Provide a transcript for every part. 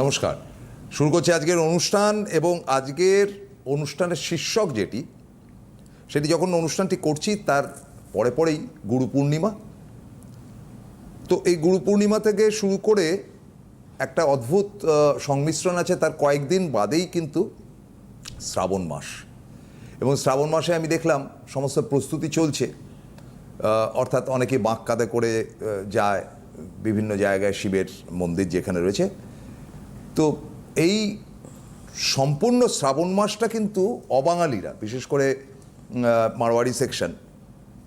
নমস্কার। শুরু করছি আজকের অনুষ্ঠান এবং আজকের অনুষ্ঠানের শীর্ষক যেটি, সেটি যখন অনুষ্ঠানটি করছি তার পরে পরেই গুরু পূর্ণিমা। তো এই গুরু পূর্ণিমা থেকে শুরু করে একটা অদ্ভুত সংমিশ্রণ আছে তার কয়েকদিন বাদেই কিন্তু শ্রাবণ মাস। এবং শ্রাবণ মাসে আমি দেখলাম সমস্ত প্রস্তুতি চলছে। অর্থাৎ অনেকে বাঁক কাঁধে করে যায়, বিভিন্ন জায়গায় শিবের মন্দির যেখানে রয়েছে। তো এই সম্পূর্ণ শ্রাবণ মাসটা কিন্তু অবাঙালিরা, বিশেষ করে মারোয়াড়ি সেকশন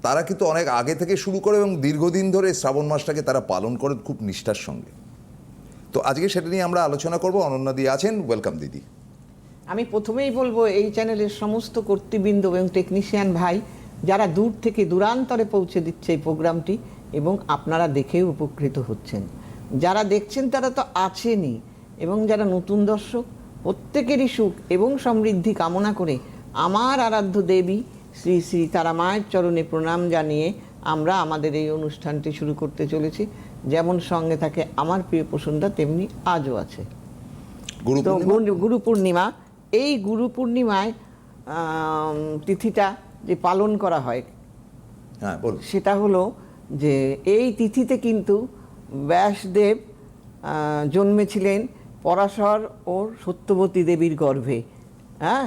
তারা কিন্তু অনেক আগে থেকে শুরু করে এবং দীর্ঘদিন ধরে শ্রাবণ মাসটাকে তারা পালন করেন খুব নিষ্ঠার সঙ্গে। তো আজকে সেটা নিয়ে আমরা আলোচনা করব। অনন্যা দি আছেন ওয়েলকাম দিদি। আমি প্রথমেই বলব, এই চ্যানেলের সমস্ত কর্তৃবৃন্দ এবং টেকনিশিয়ান ভাই, যারা দূর থেকে দূরান্তরে পৌঁছে দিচ্ছে এই প্রোগ্রামটি এবং আপনারা দেখেও উপকৃত হচ্ছেন। যারা দেখছেন তারা তো আছেনই। এবং যারা নতুন দর্শক প্রত্যেকেরই সুখ এবং সমৃদ্ধি কামনা করে আমার আরাধ্য দেবী শ্রী শ্রী তারা মায়ের চরণে প্রণাম জানিয়ে আমরা আমাদের এই অনুষ্ঠানটি শুরু করতে চলেছি। যেমন সঙ্গে থাকে আমার প্রিয় প্রসন্নতা তেমনি আজও আছে। তো গুরু পূর্ণিমা এই গুরু পূর্ণিমায় তিথিটা যে পালন করা হয় হ্যাঁ সেটা হলো যে এই তিথিতে কিন্তু ব্যাসদেব জন্মেছিলেন পরাশর ও সত্যবতী দেবীর গর্ভে। হ্যাঁ?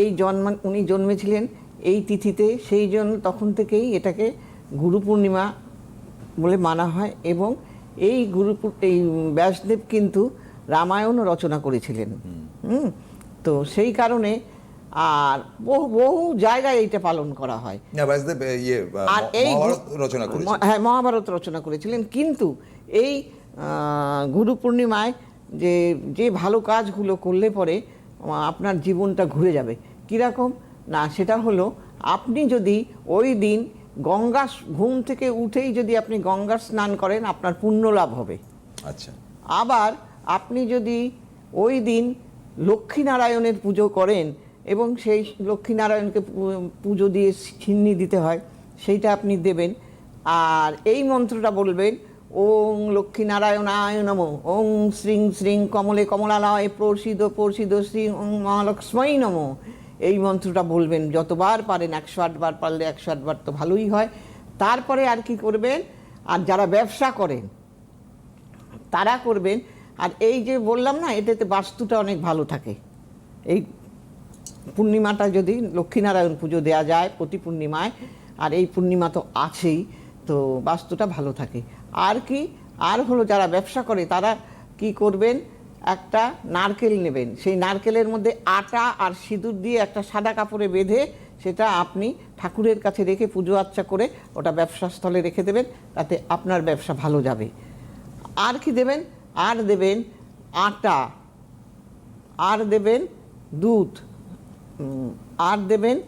এই জন্ম উনি জন্মেছিলেন এই তিথিতে সেই জন্য তখন থেকেই এটাকে গুরু পূর্ণিমা বলে মানা হয় এবং এই গুরু এই ব্যাসদেব কিন্তু রামায়ণও রচনা করেছিলেন। হুম। তো সেই কারণে আর বহু বহু জায়গায় এইটা পালন করা হয়। ইয়ে আর এই রচনা হ্যাঁ মহাভারত রচনা করেছিলেন। কিন্তু এই গুরু পূর্ণিমায় যে যে ভালো কাজগুলো করলে পরে আপনার জীবনটা ঘুরে যাবে। কীরকম? না সেটা হলো আপনি যদি ওই দিন গঙ্গা ঘুম থেকে উঠেই যদি আপনি গঙ্গার স্নান করেন আপনার পুণ্য লাভ হবে। আচ্ছা। আবার আপনি যদি ওই দিন লক্ষ্মীনারায়ণের পুজো করেন এবং সেই লক্ষ্মীনারায়ণকে পুজো দিয়ে ছিন্নি দিতে হয় সেইটা আপনি দেবেন। আর এই মন্ত্রটা বলবেন ওং লক্ষ্মীনারায়ণায় নম। ওং শ্রীং শ্রীং কমলে কমলালয় প্রসিদ প্রসিদ শ্রী ওং মহালক্ষ্মী নম। এই মন্ত্রটা বলবেন, যতবার পারেন, একশো আটবার পারলে একশো আটবার তো ভালোই হয়। তারপরে আর কি করবেন, আর যারা ব্যবসা করেন, তারা করবেন, আর এই যে বললাম না, এটাতে বাস্তুটা অনেক ভালো থাকে। এই পূর্ণিমাটা যদি লক্ষ্মীনারায়ণ পুজো দেওয়া যায় প্রতি পূর্ণিমায়, আর এই পূর্ণিমা তো আছেই, তো বাস্তুটা ভালো থাকে। আর কি? আর হলো যারা ব্যবসা করে, তারা কি করবেন? একটা নারকেল নেবেন। সেই নারকেলের মধ্যে আটা আর সিঁদুর দিয়ে একটা সাদা কাপড়ে বেঁধে সেটা আপনি ঠাকুরের কাছে রেখে পুজো আচ্চা করে ওটা ব্যবসা স্থলে রেখে দেবেন, তাতে আপনার ব্যবসা ভালো যাবে। আর কি দেবেন? আর দেবেন আটা। আর দেবেন দুধ। আর দেবেন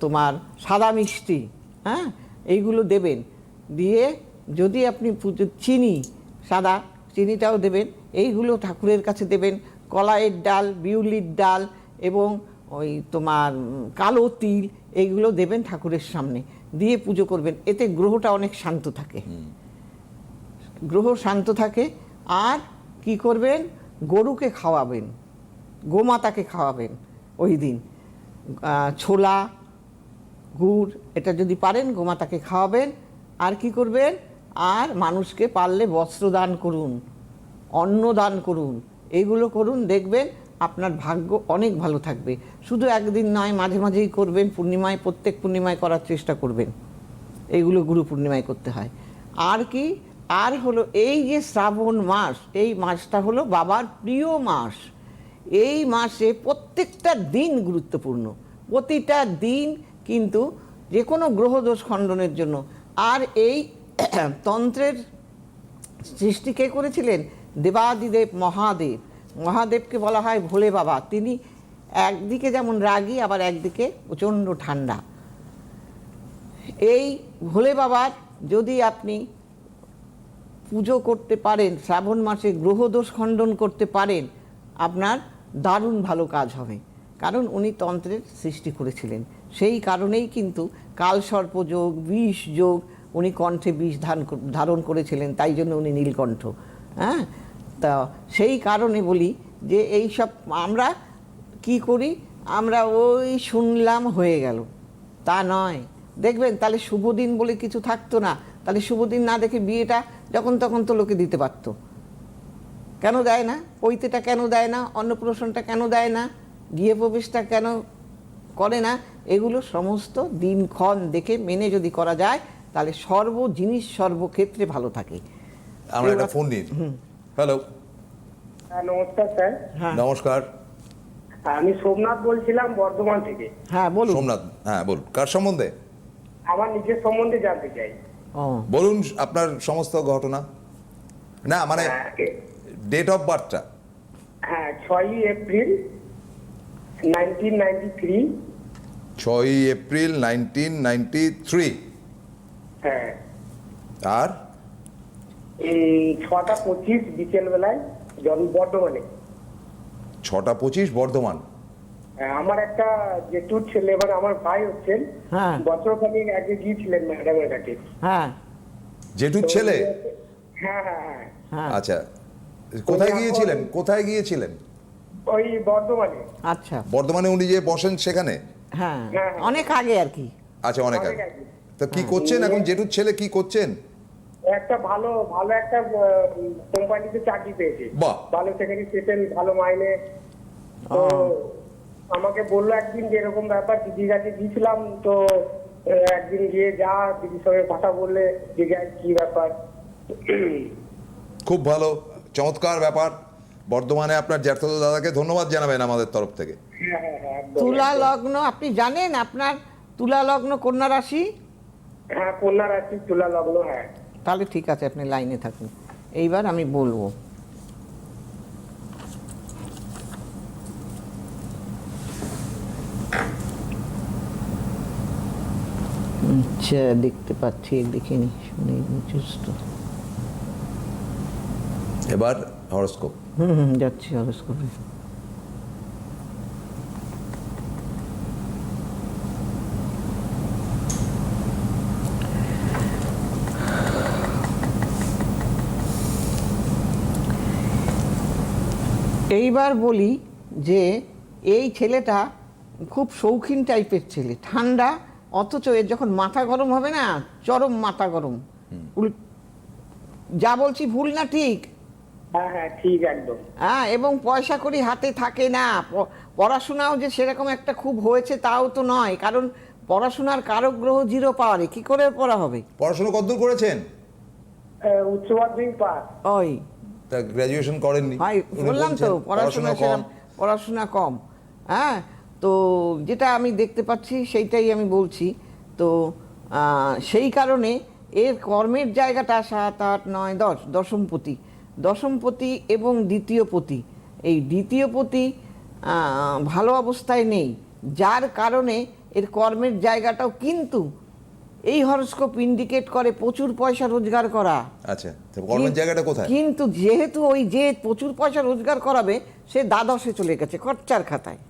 তোমার সাদা মিষ্টি। হ্যাঁ? এইগুলো দেবেন। দিয়ে যদি আপনি পুজো চিনি সাদা চিনিটাও দেবেন এইগুলো ঠাকুরের কাছে দেবেন কলাইয়ের ডাল বিউলির ডাল এবং ওই তোমার কালো তিল এইগুলো দেবেন ঠাকুরের সামনে দিয়ে পুজো করবেন এতে গ্রহটা অনেক শান্ত থাকে। গ্রহ শান্ত থাকে আর কি করবেন? গরুকে খাওয়াবেন গোমাতাকে খাওয়াবেন ওই দিন। ছোলা গুড় এটা যদি পারেন গোমাতাকে খাওয়াবেন আর কি করবেন? আর মানুষকে পারলে বস্ত্র দান করুন, অন্ন দান করুন এইগুলো করুন, দেখবেন আপনার ভাগ্য অনেক ভালো থাকবে। শুধু একদিন নয়, মাঝে মাঝেই করবেন, পূর্ণিমায়, প্রত্যেক পূর্ণিমায় করার চেষ্টা করবেন। এইগুলো গুরু পূর্ণিমায় করতে হয়। আর কি? আর হলো এই যে শ্রাবণ মাস, এই মাসটা হলো বাবার প্রিয় মাস। এই মাসে প্রত্যেকটা দিন গুরুত্বপূর্ণ। প্রতিটা দিন কিন্তু যে কোনো গ্রহদোষ খণ্ডনের জন্য। আর এই তন্ত্রের সৃষ্টি কে করেছিলেন? দেবাদিদেব মহাদেব। মহাদেবকে বলা হয় ভোলে বাবা। তিনি একদিকে যেমন রাগী, আবার একদিকে প্রচণ্ড ঠান্ডা। এই ভোলে বাবার যদি আপনি পুজো করতে পারেন, শ্রাবণ মাসে গ্রহদোষ খণ্ডন করতে পারেন, আপনার দারুণ ভালো কাজ হবে। কারণ উনি তন্ত্রের সৃষ্টি করেছিলেন। সেই কারণেই কিন্তু কালসর্প যোগ, বিষ যোগ উনি কণ্ঠে বিষ ধারণ ধারণ করেছিলেন, তাই জন্য উনি নীলকণ্ঠ হ্যাঁ? তা সেই কারণে বলি যে এই সব আমরা কি করি, আমরা ওই শুনলাম হয়ে গেল, তা নয়। দেখবেন, তাহলে শুভ দিন বলে কিছু থাকতো না, তাহলে শুভ দিন না দেখে বিয়েটা যখন তখন তো লোকে দিতে পারতো। কেন দেয় না? পৈতেটা কেন দেয় না? অন্নপ্রাশনটা কেন দেয় না? গৃহে প্রবেশটা কেন করে না? এগুলো সমস্ত দিনক্ষণ দেখে মেনে যদি করা যায় তাহলে সর্ব জিনিস সর্বক্ষেত্রে ভালো থাকে। আমরা একটা ফোন নিই হ্যালো। হ্যাঁ নমস্কার স্যার। হ্যাঁ। নমস্কার। আমি সোমনাথ বলছিলাম বর্ধমান থেকে। হ্যাঁ বলুন। সোমনাথ হ্যাঁ বলুন। কার সম্বন্ধে? আমার নিজের সম্বন্ধে জানতে চাই। বলুন আপনার সমস্ত ঘটনা। না মানে হ্যাঁ, ডেট অফ বার্থটা হ্যাঁ ছয়ই এপ্রিল নাইনটিন নাইনটি থ্রি ছয়ই এপ্রিল নাইনটিন নাইনটি থ্রি হ্যাঁ। আর? উম, ছটা পঁচিশ বিকেল বেলায় বর্ধমানে। ছটা পঁচিশ বর্ধমান? হ্যাঁ, আমার একটা জেঠুর ছেলে মানে আমার ভাই হচ্ছেন হ্যাঁ। আগে গিয়েছিলেন ম্যাডামের কাছে। হ্যাঁ। জেঠুর ছেলে? হ্যাঁ হ্যাঁ আচ্ছা কোথায় গিয়েছিলেন? কোথায় গিয়েছিলেন? ওই বর্ধমানে। আচ্ছা। বর্ধমানে উনি যে বসেন সেখানে? হ্যাঁ। হ্যাঁ। অনেক আগে আর কি। আচ্ছা অনেক আগে। তো কি করছেন? এখন জেঠুর ছেলে কি করছেন? একটা ভালো ভালো একটা কোম্পানিতে চাকরি পেয়েছে। বাহ। ভালো সেখানে সেটেল ভালো মাইনে। তো আমাকে বলল একদিন যে এরকম ব্যাপার দিদির কাছে গিয়েছিলাম তো একদিন গিয়ে যা দিদির সঙ্গে কথা বললে জিজ্ঞাসা কি ব্যাপার। খুব ভালো চমৎকার ব্যাপার। বর্ধমানে আপনার জ্যাঠতো দাদাকে ধন্যবাদ জানাবেন আমাদের তরফ থেকে। হ্যাঁ হ্যাঁ হ্যাঁ তুলা লগ্ন আপনি জানেন আপনার তুলা লগ্ন কন্যা রাশি? হ্যাঁ কন্যা রাশি তুলা লগ্ন হ্যাঁ। তাহলে ঠিক আছে আপনি লাইনে থাকুন। এইবার আমি বলব। আচ্ছা দেখতে পাচ্ছি দেখিনি শুনে মুখস্থ এবার হরস্কোপ হুম হুম যাচ্ছি হরস্কোপে এইবার বলি যে এই ছেলেটা খুব শৌখিন টাইপের ছেলে ঠান্ডা অথচ এর যখন মাথা গরম হবে না চরম মাথা গরম। যা বলছি ভুল না ঠিক? হ্যাঁ হ্যাঁ ঠিক একদম। হ্যাঁ এবং পয়সা করি হাতে থাকে না। পড়াশোনাও যে সেরকম একটা খুব হয়েছে তাও তো নয় কারণ পড়াশোনার কারক গ্রহ জিরো পাওয়ারে কি করে পড়া হবে? পড়াশোনা কতদূর করেছেন? উচ্চ মাধ্যমিক পাস। ওই। তা গ্র্যাজুয়েশন করেননি। বললাম তো পড়াশোনা কম পড়াশোনা কম। হ্যাঁ? তো যেটা আমি দেখতে পাচ্ছি সেইটাই আমি বলছি। তো সেই কারণে এর কর্মের জায়গাটা সাত আট নয় দশ দশমপতি দশমপতি এবং দ্বিতীয় পতি। এই দ্বিতীয় পতি ভালো অবস্থায় নেই। যার কারণে এর কর্মের জায়গাটাও কিন্তু এই হরস্কোপ ইন্ডিকেট করে প্রচুর পয়সা রোজগার করা। আচ্ছা কর্মের জায়গাটা কোথায়? কিন্তু যেহেতু ওই যে প্রচুর পয়সা রোজগার করাবে সে দ্বাদশে চলে গেছে খরচার খাতায়।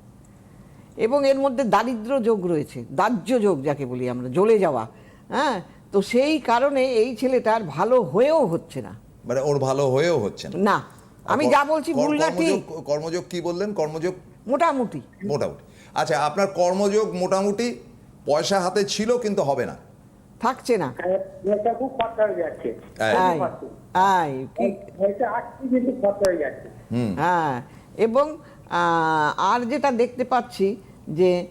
এবং এর মধ্যে দারিদ্র যোগ রয়েছে দাহ্য যোগ যাকে বলি আমরা জ্বলে যাওয়া। হ্যাঁ তো সেই কারণে এই ছেলেটার ভালো হয়েও হচ্ছে না। মানে ওর ভালো হয়েও হচ্ছে না। না আমি যা বলছি ভুল না ঠিক। কর্মযোগ কর্মযোগ কি বললেন? কর্মযোগ? মোটামুটি। মোটামুটি। আচ্ছা আপনার কর্মযোগ মোটামুটি পয়সা হাতে ছিল কিন্তু হবে না। থাকছে না। হ্যাঁ, খুব হয়ে যাচ্ছে। হ্যাঁ। আয় কি? কিন্তু হয়ে যাচ্ছে। হ্যাঁ এবং আহ, আর যেটা দেখতে পাচ্ছি যে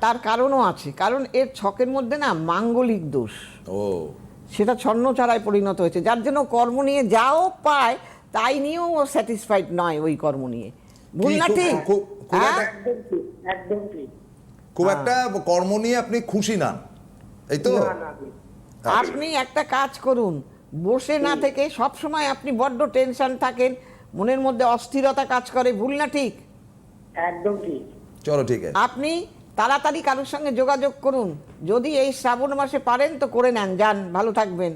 তার কারণও আছে। কারণ এর ছকের মধ্যে না মাঙ্গলিক দোষ। ও। সেটা ছন্ন ছাড়ায় পরিণত হয়েছে। যার জন্য কর্ম নিয়ে যাও পায় তাই নিয়েও ও স্যাটিসফাইড নয় ওই কর্ম নিয়ে। ভুল না খুব- ঠিক? খুব- খুব হ্যাঁ? একটা- ঠিক একদম ঠিক। খুব একটা কর্ম নিয়ে আপনি খুশি না। এই তো? না আপনি একটা কাজ করুন। বসে না থেকে সব সময় আপনি বড্ড টেনশন থাকেন মনের মধ্যে অস্থিরতা কাজ করে ভুল না ঠিক? একদম ঠিক। চলো ঠিক আছে। আপনি তাড়াতাড়ি কারোর সঙ্গে যোগাযোগ করুন। যদি এই শ্রাবণ মাসে পারেন তো করে নেন যান ভালো থাকবেন।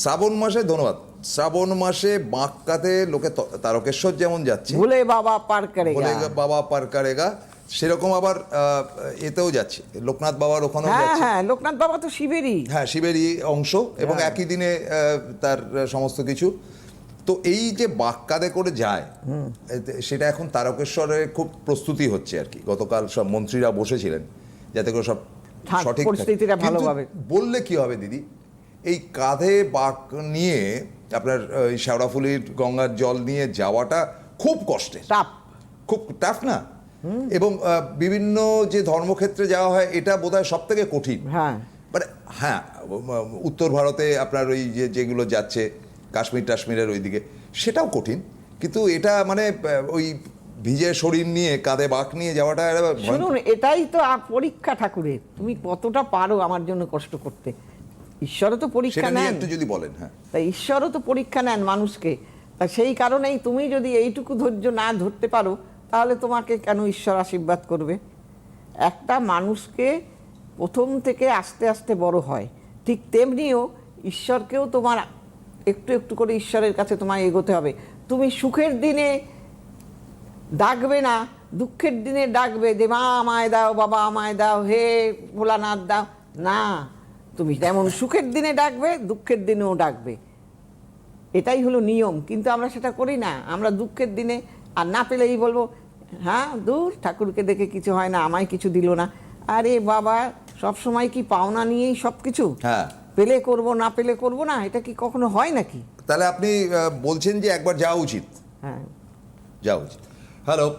শ্রাবণ মাসে ধন্যবাদ। শ্রাবণ মাসে বাঁককাতে লোকে তারকেশ্বর যেমন যাচ্ছে। ভুলে বাবা পার করে বলে বাবা পার কারেগা। সেরকম আবার এতেও যাচ্ছে লোকনাথ বাবার ওখানেও হ্যাঁ যাচ্ছে। হ্যাঁ লোকনাথ বাবা তো শিবেরই। হ্যাঁ শিবেরই অংশ এবং হ্যাঁ। একই দিনে তার সমস্ত কিছু। তো এই যে বাক্কাদে করে যায় সেটা এখন তারকেশ্বরে খুব প্রস্তুতি হচ্ছে আর কি। গতকাল সব মন্ত্রীরা বসেছিলেন যাতে করে সব সঠিক ভালোভাবে। বললে কি হবে দিদি? এই কাঁধে বাক নিয়ে আপনার ওই শেওড়াফুলির গঙ্গার জল নিয়ে যাওয়াটা খুব কষ্টের। চাপ খুব টাফ না? এবং বিভিন্ন যে ধর্মক্ষেত্রে যাওয়া হয় এটা বোধহয় সব থেকে কঠিন। হ্যাঁ। মানে হ্যাঁ উত্তর ভারতে আপনার ওই যে যেগুলো যাচ্ছে কাশ্মীর টাশ্মীরের ওইদিকে সেটাও কঠিন। কিন্তু এটা মানে ওই ভিজে শরীর নিয়ে কাঁধে বাঁক নিয়ে যাওয়াটা শুনুন এটাই তো পরীক্ষা ঠাকুরের। তুমি কতটা পারো আমার জন্য কষ্ট করতে? ঈশ্বরও তো পরীক্ষা নেন। একটু যদি বলেন হ্যাঁ। তাই ঈশ্বরও তো পরীক্ষা নেন মানুষকে। তা সেই কারণেই তুমি যদি এইটুকু ধৈর্য না ধরতে পারো তাহলে তোমাকে কেন ঈশ্বর আশীর্বাদ করবে? একটা মানুষকে প্রথম থেকে আস্তে আস্তে বড় হয়। ঠিক তেমনিও ঈশ্বরকেও তোমার একটু একটু করে ঈশ্বরের কাছে তোমায় এগোতে হবে। তুমি সুখের দিনে ডাকবে না, দুঃখের দিনে ডাকবে যে, মা, আমায় দাও, বাবা, আমায় দাও, হে ভোলানাথ দাও। না, তুমি যেমন সুখের দিনে ডাকবে, দুঃখের দিনেও ডাকবে। এটাই হলো নিয়ম, কিন্তু আমরা সেটা করি না। আমরা দুঃখের দিনে আর না পেলেই বলব হ্যাঁ দূর ঠাকুরকে দেখে কিছু হয় না আমায় কিছু দিল না। আরে বাবা সব সময় কি পাওনা নিয়েই সব কিছু হ্যাঁ। পেলে করব না পেলে করব না এটা কি কখনো হয় নাকি? তাহলে আপনি বলছেন যে একবার যাওয়া উচিত। হ্যাঁ। যাওয়া উচিত। হ্যালো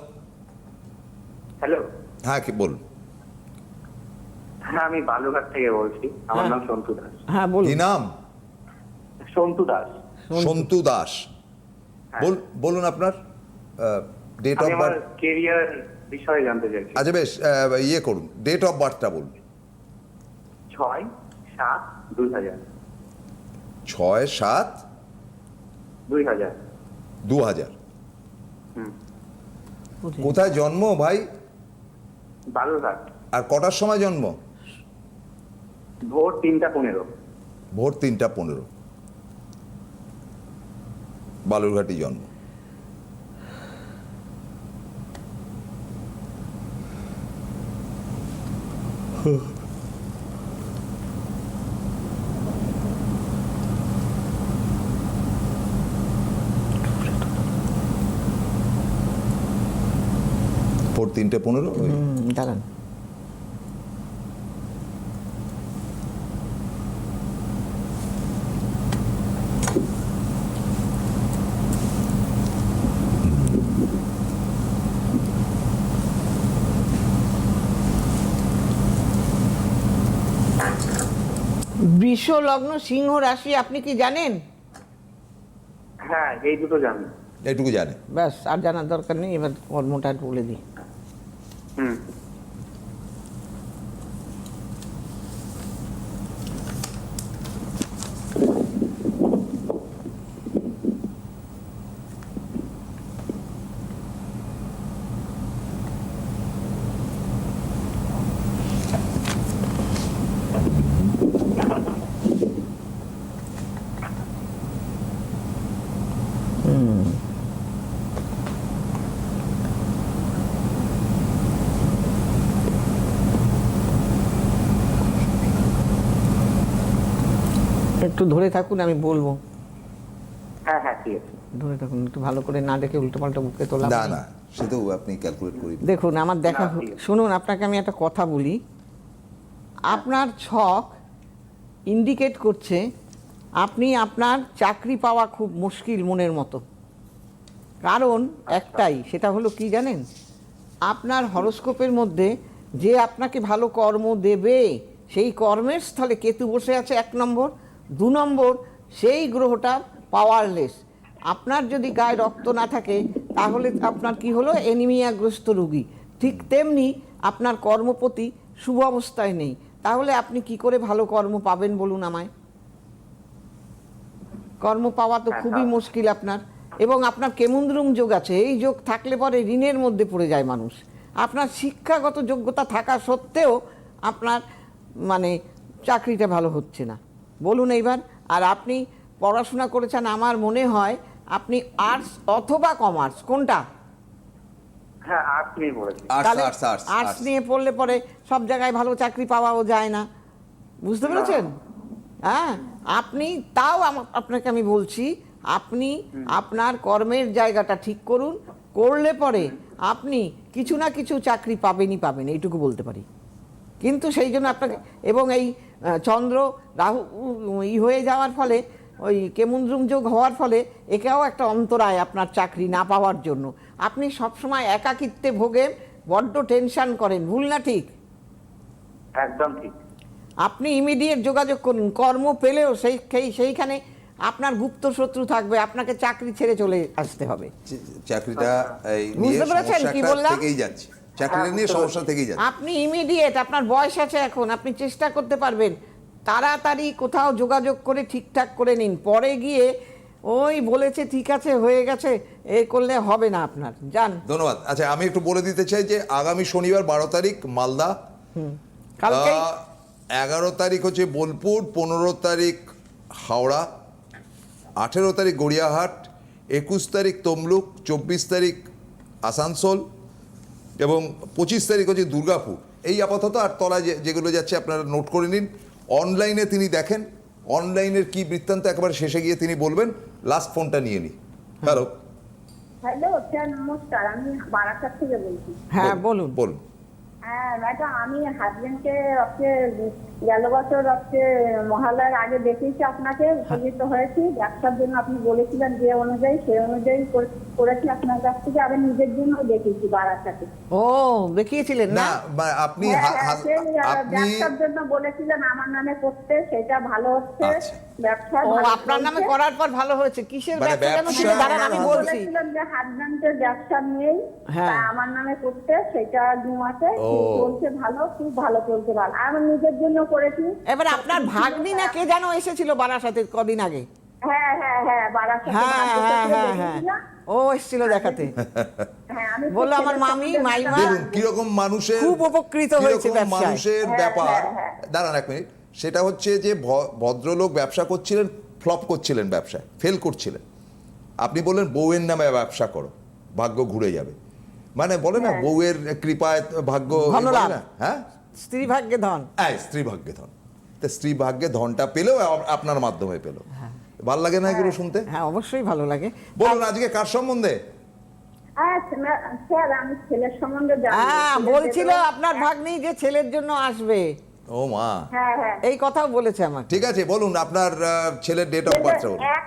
হ্যালো হ্যাঁ কি বলুন। হ্যাঁ আমি বালুঘাট থেকে বলছি। আমার হ্যাঁ। নাম সন্তু দাস। হ্যাঁ বলুন। কি নাম? সন্তু দাস। সন্তু। দাস। বল- বলুন আপনার। ডেট অফ বার্থ কেরিয়ার বিষয়ে জানতে চাইছি। আচ্ছা বেশ আহ, ইয়ে করুন ডেট অফ বার্থটা বলুন। ছয় সাত দুই হাজার। ছয় সাত দুই হাজার। দু হাজার। হুম। কোথায় জন্ম ভাই? বালুঘাট আর কটার সময় জন্ম? ভোর তিনটা পনেরো। ভোর তিনটা পনেরো। বালুরঘাটি জন্ম। ভোর তিনটে পনেরো? দাঁড়ান। বৃষ লগ্ন সিংহ রাশি আপনি কি জানেন? হ্যাঁ এই দুটো জানি। এইটুকু জানে। ব্যাস আর জানার দরকার নেই এবার কর্মটা বলে দিই। হুম। একটু ধরে থাকুন আমি বলব। হ্যাঁ হ্যাঁ ঠিক আছে। ধরে থাকুন একটু ভালো করে না দেখে উল্টো পাল্টা বুকে তোলা। না না সে তো আপনি ক্যালকুলেট করি দেখুন আমার দেখা। শুনুন আপনাকে আমি একটা কথা বলি। আপনার ছক ইন্ডিকেট করছে আপনি আপনার চাকরি পাওয়া খুব মুশকিল মনের মতো। কারণ একটাই সেটা হলো কি জানেন? আপনার হরস্কোপের মধ্যে যে আপনাকে ভালো কর্ম দেবে সেই কর্মের স্থলে কেতু বসে আছে এক নম্বর। দু নম্বর সেই গ্রহটা পাওয়ারলেস আপনার যদি গায়ে রক্ত না থাকে তাহলে আপনার কি হলো? এনিমিয়াগ্রস্ত রোগী। ঠিক তেমনি আপনার কর্মপতি শুভ অবস্থায় নেই। তাহলে আপনি কি করে ভালো কর্ম পাবেন বলুন আমায়? কর্ম পাওয়া তো খুবই মুশকিল আপনার। এবং আপনার কেমুন্দ্রুম যোগ আছে? এই যোগ থাকলে পরে ঋণের মধ্যে পড়ে যায় মানুষ। আপনার শিক্ষাগত যোগ্যতা থাকা সত্ত্বেও আপনার মানে চাকরিটা ভালো হচ্ছে না। বলুন এইবার আর আপনি পড়াশোনা করেছেন আমার মনে হয় আপনি আর্টস অথবা কমার্স কোনটা? হ্যাঁ আর্টস নিয়ে আর্টস নিয়ে পড়লে পরে সব জায়গায় ভালো চাকরি পাওয়াও যায় না। বুঝতে পেরেছেন? হ্যাঁ আপনি তাও আপনাকে আমি বলছি আপনি আপনার কর্মের জায়গাটা ঠিক করুন করলে পরে আপনি কিছু না কিছু চাকরি পাবেনই পাবেন এইটুকু বলতে পারি। কিন্তু সেই জন্য আপনাকে এবং এই চন্দ্র রাহু ই হয়ে যাওয়ার ফলে ওই কেমুন্দ্রুম যোগ হওয়ার ফলে একেও একটা অন্তরায় আপনার চাকরি না পাওয়ার জন্য। আপনি সবসময় একাকিত্বে ভোগেন বড্ড টেনশন করেন ভুল না ঠিক? একদম ঠিক। আপনি ইমিডিয়েট যোগাযোগ করুন কর্ম পেলেও সেই সেই সেইখানে আপনার গুপ্ত শত্রু থাকবে আপনাকে চাকরি ছেড়ে চলে আসতে হবে। চাকরিটা এই নিয়ে বুঝতে পেরেছেন কি বললাম? থেকেই যাচ্ছে। চাকরিটা নিয়ে সমস্যা থেকেই যাচ্ছে। আপনি ইমিডিয়েট আপনার বয়স আছে এখন আপনি চেষ্টা করতে পারবেন। তাড়াতাড়ি কোথাও যোগাযোগ করে ঠিকঠাক করে নিন। পরে গিয়ে ওই বলেছে ঠিক আছে হয়ে গেছে এ করলে হবে না আপনার। যান। ধন্যবাদ। আচ্ছা আমি একটু বলে দিতে চাই যে আগামী শনিবার বারো তারিখ মালদা। এগারো তারিখ হচ্ছে বোলপুর পনেরো তারিখ হাওড়া আঠেরো তারিখ গড়িয়াহাট একুশ তারিখ তমলুক চব্বিশ তারিখ আসানসোল এবং পঁচিশ তারিখ হচ্ছে দুর্গাপুর। এই আপাতত আর তলায় যে যেগুলো যাচ্ছে আপনারা নোট করে নিন। অনলাইনে তিনি দেখেন। অনলাইনের কি বৃত্তান্ত একবার শেষে গিয়ে তিনি বলবেন। লাস্ট ফোনটা নিয়ে নি। হ্যালো হ্যালো স্যার নমস্কার আমি বারাসাত থেকে বলছি। হ্যাঁ বলুন। বলুন। হ্যাঁ ম্যাডাম আমি হাজবেন্ডকে আজকে গেল বছর আজকে মহালয়ার আগে দেখিয়েছি আপনাকে উপকৃত হয়েছি। ব্যবসার জন্য আপনি বলেছিলেন যে অনুযায়ী সেই অনুযায়ী করেছি আপনার কাছ থেকে আমি নিজের জন্য দেখিয়েছি বারাসাতে। ও দেখিয়েছিলেন না? আপনি হ্যাঁ, হ্যাঁ, সেই, ব্যবসার জন্য বলেছিলেন আমার নামে করতে সেটা ভালো হচ্ছে। আচ্ছা। ব্যবসা ও আপনার নামে করার পর ভালো হয়েছে। কিসের মানে ব্যবসা যেন ছিল দাঁড়ান আমি বলছি। যে হাজবেন্ডের ব্যবসা নিয়েই হ্যাঁ। আমার নামে করতে সেটা দু মাসে চলছে ভালো খুব ভালো চলছে ভালো। আমি নিজের জন্য করেছি। এবার আপনার ভাগ্নি না কে যেন এসেছিল বারাসাতে কদিন আগে? হ্যাঁ হ্যাঁ হ্যাঁ বারাসাতে হ্যাঁ হ্যাঁ। ও এসেছিল দেখাতে। হ্যাঁ আমি বলল আমার মামি, মাইমা। কীরকম মানুষের খুব উপকৃত হয়েছে মানুষের ব্যাপার। দাঁড়ান এক মিনিট। সেটা হচ্ছে যে ভদ্রলোক ব্যবসা করছিলেন ফ্লপ করছিলেন ব্যবসায় ফেল করছিলেন। আপনি বললেন বউয়ের নামে ব্যবসা করো ভাগ্য ঘুরে যাবে। মানে বলে না বউয়ের কৃপায় ভাগ্য? হ্যাঁ? স্ত্রী ভাগ্যে ধন। হ্যাঁ স্ত্রী ভাগ্যে ধন। তা স্ত্রী ভাগ্যে ধনটা পেলেও আপনার মাধ্যমে পেল। ভালো লাগে না এগুলো শুনতে? হ্যাঁ অবশ্যই ভালো লাগে। বলুন আজকে কার সম্বন্ধে? আচ্ছা স্যার আমি ছেলের সম্বন্ধে হ্যাঁ বলছিল আপনার ভাগ্নি যে ছেলের জন্য আসবে। ও মা। হ্যাঁ হ্যাঁ। এই কথাও বলেছে আমাকে। ঠিক আছে বলুন আপনার আহ, ছেলের ডেট অফ বার্থ বলুন এক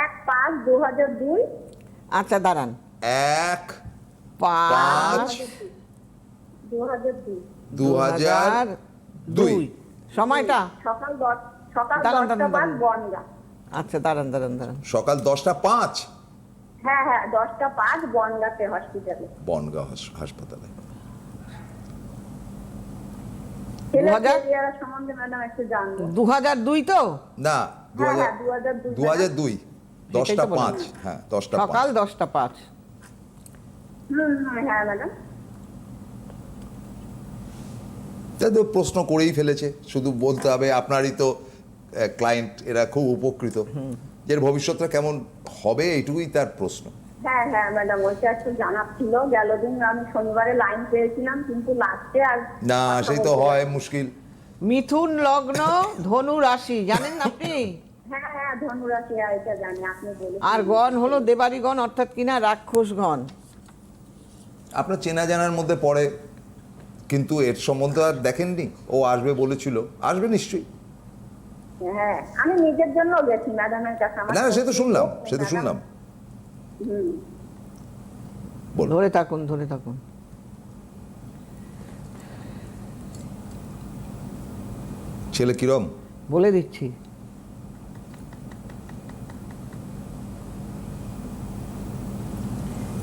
এক পাঁচ দু হাজার দুই। আচ্ছা দাঁড়ান। এক পাঁচ পাঁচ দু হাজার দুই। দু হাজার দুই। সময়টা? সকাল দশ সকাল দাঁড়ান, দশটা দাঁড়ান। বনগা। আচ্ছা দাঁড়ান দাঁড়ান দাঁড়ান। সকাল দশটা পাঁচ। হ্যাঁ হ্যাঁ দশটা পাঁচ বনগাতে হসপিটালে বনগাঁ হাস- হাসপাতালে ছেলের হাজার? ক্যারিয়ারের সম্বন্ধে ম্যাডাম একটু জানব দু হাজার দুই তো? না দু হাজার দু হাজার দুই দু হাজার দুই। দশটা সেটাই তো বললাম। পাঁচ হ্যাঁ দশটা সকাল দশটা পাঁচ। হুম হুম ম্যাডাম। তা তো প্রশ্ন করেই ফেলেছে শুধু বলতে হবে আপনারই তো ক্লায়েন্ট এরা খুব উপকৃত। এর ভবিষ্যৎটা কেমন হবে এইটুকুই তার প্রশ্ন। হ্যাঁ হ্যাঁ ম্যাডাম ওইটা একটু জানার ছিল। গেল দিন আমি শনিবারে লাইন পেয়েছিলাম কিন্তু লাস্টে আর না সেই তো হয় মুশকিল। মিথুন লগ্ন ধনু রাশি জানেন আপনি? হ্যাঁ হ্যাঁ হ্যাঁ, এটা জানি আপনি বলে আর গণ হলো দেবারিগণ অর্থাৎ কিনা রাক্ষস গণ আপনার চেনা জানার মধ্যে পড়ে কিন্তু এর সম্বন্ধে আর দেখেননি? ও আসবে বলেছিল। আসবে নিশ্চয়ই। হ্যাঁ আমি নিজের জন্য গেছি ম্যাডামের কাছে। না না, সে তো শুনলাম সে তো শুনলাম। ধরে থাকুন ধরে থাকুন। ছেলে কিরম? বলে দিচ্ছি।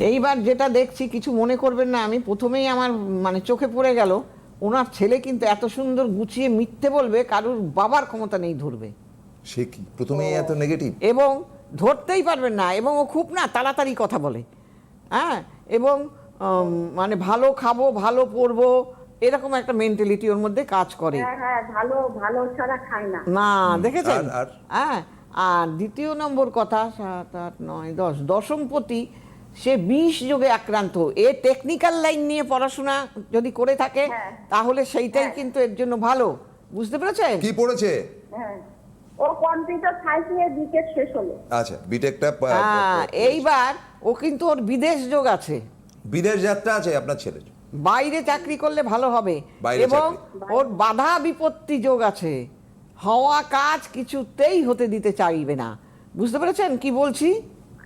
এইবার যেটা দেখছি কিছু মনে করবেন না আমি প্রথমেই আমার মানে চোখে পড়ে গেল ওনার ছেলে কিন্তু এত সুন্দর গুছিয়ে মিথ্যে বলবে কারুর বাবার ক্ষমতা নেই ধরবে। সে কি? প্রথমেই এত নেগেটিভ এবং ধরতেই পারবেন না এবং ও খুব না তাড়াতাড়ি কথা বলে। হ্যাঁ? এবং মানে ভালো খাব ভালো পরবো এরকম একটা মেন্টালিটি ওর মধ্যে কাজ করে। হ্যাঁ হ্যাঁ ভালো ভালো ছাড়া খাই না। না দেখেছেন? আর- আর? হ্যাঁ আর দ্বিতীয় নম্বর কথা সাত আট নয় দশ দশমপতি সে বিষ যোগে আক্রান্ত। এ টেকনিক্যাল লাইন নিয়ে পড়াশোনা যদি করে থাকে হ্যাঁ। তাহলে সেইটাই। কিন্তু এর জন্য ভালো। বুঝতে পেরেছেন? কি পড়েছে? হ্যাঁ। ও কম্পিউটার সায়েন্স নিয়ে বিটেক শেষ হলো। আচ্ছা বিটেকটা হ্যাঁ, এইবার ও কিন্তু ওর বিদেশ যোগ আছে। বিদেশ যাত্রা আছে আপনার ছেলের। বাইরে চাকরি করলে ভালো হবে। এবং ওর বাধা বিপত্তি যোগ আছে। হওয়া কাজ কিছুতেই হতে দিতে চাইবে না। বুঝতে পেরেছেন কি বলছি?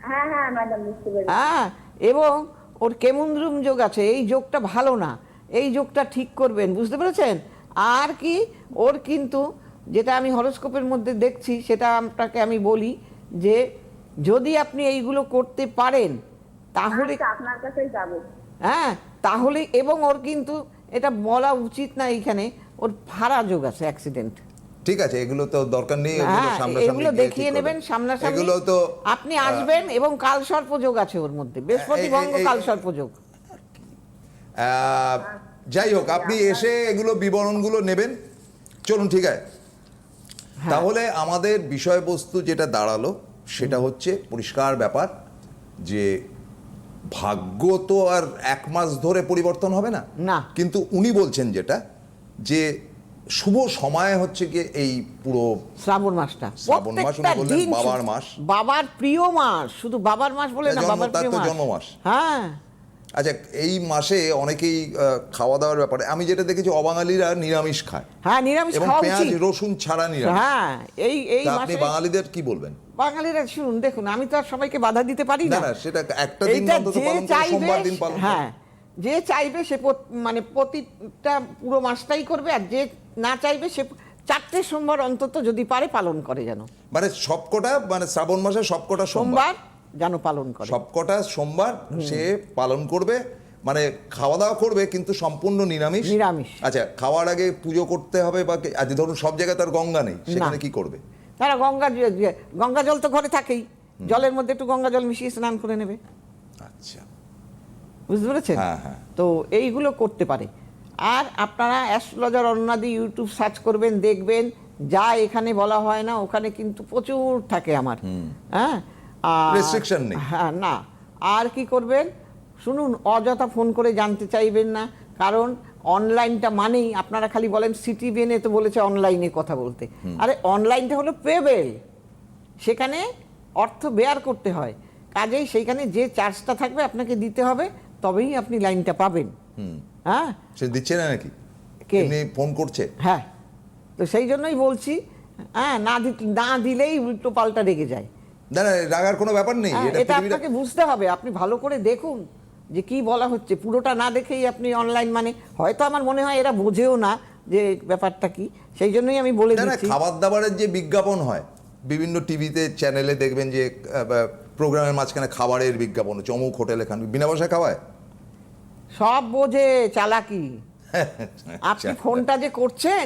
হ্যাঁ হ্যাঁ ম্যাডাম বুঝতে পেরেছি। হ্যাঁ এবং ওর কেমুন্দ্রুম যোগ আছে। এই যোগটা ভালো না। এই যোগটা ঠিক করবেন বুঝতে পেরেছেন? আর কি ওর কিন্তু যেটা আমি হরস্কোপের মধ্যে দেখছি সেটা আপনাকে আমি বলি যে যদি আপনি এইগুলো করতে পারেন তাহলে আচ্ছা, আপনার কাছেই যাব। হ্যাঁ তাহলে এবং ওর কিন্তু এটা বলা উচিত না এইখানে ওর ফাড়া যোগ আছে অ্যাক্সিডেন্ট ঠিক আছে এগুলো তো দরকার নেই এগুলো হ্যাঁ দেখিয়ে নেবেন। সামনাসামনি। এগুলো তো আপনি আসবেন এবং কাল সর্পযোগ আছে ওর মধ্যে বৃহস্পতি ভঙ্গ কাল সর্পযোগ আহ, যাই হোক আপনি এসে এগুলো বিবরণগুলো নেবেন। চলুন ঠিক আছে। তাহলে আমাদের বিষয়বস্তু যেটা দাঁড়াল সেটা হচ্ছে পরিষ্কার ব্যাপার যে ভাগ্য তো আর এক মাস ধরে পরিবর্তন হবে না না। কিন্তু উনি বলছেন যেটা যে শুভ সময় হচ্ছে গিয়ে এই পুরো শ্রাবণ মাসটা শ্রাবণ মাস উনি বললেন বাবার মাস। বাবার প্রিয় মাস শুধু বাবার মাস বলে না বাবার প্রিয় মাস জন্ম মাস। হ্যাঁ আচ্ছা এই মাসে অনেকেই খাওয়া দাওয়ার ব্যাপারে আমি যেটা দেখেছি অবাঙালিরা নিরামিষ খায়। হ্যাঁ নিরামিষ খাওয়া পেঁয়াজ উচিত। রসুন ছাড়া নিরামিষ। হ্যাঁ এই এই তা আপনি বাঙালিদের কি বলবেন? বাঙালিরা শুনুন দেখুন আমি তো আর সবাইকে বাধা দিতে পারি না। না সেটা একটা দিন অন্তত যে পালন করে চাইবে সোমবার দিন পালন হ্যাঁ যে চাইবে সে মানে প্রতিটা পুরো মাসটাই করবে আর যে না চাইবে সে চারটে সোমবার অন্তত যদি পারে পালন করে যেন। মানে সবকটা মানে শ্রাবণ মাসে সবকটা সোমবার যেন পালন করে। সবকটা সোমবার সে পালন করবে মানে খাওয়া দাওয়া করবে কিন্তু সম্পূর্ণ নিরামিষ। নিরামিষ। আচ্ছা খাওয়ার আগে পুজো করতে হবে বা আজ ধরুন সব জায়গায় তার গঙ্গা নেই সেখানে কি করবে? তারা গঙ্গা গঙ্গা জল তো ঘরে থাকেই। জলের মধ্যে একটু গঙ্গা জল মিশিয়ে স্নান করে নেবে। আচ্ছা। বুঝতে পেরেছেন? হ্যাঁ, হ্যাঁ। তো এইগুলো করতে পারে। আর আপনারা অ্যাস্ট্রোলজার অন্যাদি ইউটিউব সার্চ করবেন দেখবেন যা এখানে বলা হয় না ওখানে কিন্তু প্রচুর থাকে আমার। হ্যাঁ? Restriction নেই। হ্যাঁ না। আর কি করবেন? শুনুন অযথা ফোন করে জানতে চাইবেন না। কারণ অনলাইনটা মানেই আপনারা খালি বলেন সিটি বেনে তো বলেছে অনলাইনে কথা বলতে। আরে অনলাইনটা হলো পেবেল সেখানে অর্থ বেয়ার করতে হয়। কাজেই সেইখানে যে চার্জটা থাকবে আপনাকে দিতে হবে তবেই আপনি লাইনটা পাবেন। হ্যাঁ? সে দিচ্ছে না নাকি? কে? ফোন করছে? হ্যাঁ। তো সেই জন্যই বলছি হ্যাঁ না দি- না দিলেই উল্টো পাল্টা রেগে যায়। না না রাগার কোনো ব্যাপার নেই হ্যাঁ, এটা আপনাকে বুঝতে হবে আপনি ভালো করে দেখুন যে কি বলা হচ্ছে পুরোটা না দেখেই আপনি অনলাইন মানে হয়তো আমার মনে হয় এরা বোঝেও না যে ব্যাপারটা কি সেই জন্যই আমি বলে দিচ্ছি। খাবার দাবারের যে বিজ্ঞাপন হয় বিভিন্ন টিভিতে চ্যানেলে দেখবেন যে প্রোগ্রামের মাঝখানে খাবারের বিজ্ঞাপন হচ্ছে অমুক হোটেলে খান বিনা পয়সা খাওয়ায়? সব বোঝে চালাকি। আপনি। ফোনটা যে করছেন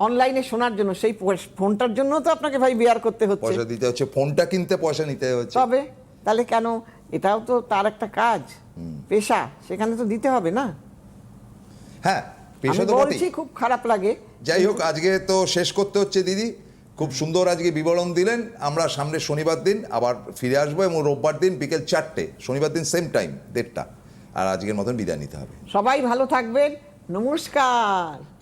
অনলাইনে শোনার জন্য সেই ফোনটার জন্য তো আপনাকে ভাই বিয়ার করতে হচ্ছে। পয়সা দিতে হচ্ছে ফোনটা কিনতে পয়সা নিতে হচ্ছে। তবে তাহলে কেন? এটাও তো তার একটা কাজ। পেশা সেখানে তো দিতে হবে না। হ্যাঁ পেশা তো। বলছি খুব খারাপ লাগে। যাই হোক আজকে তো শেষ করতে হচ্ছে দিদি। খুব সুন্দর আজকে বিবরণ দিলেন। আমরা সামনে শনিবার দিন আবার ফিরে আসব এবং রোববার দিন বিকেল চারটে শনিবার দিন সেম টাইম দেড়টা। আর আজকের মতন বিদায় নিতে হবে। সবাই ভালো থাকবেন। নমস্কার।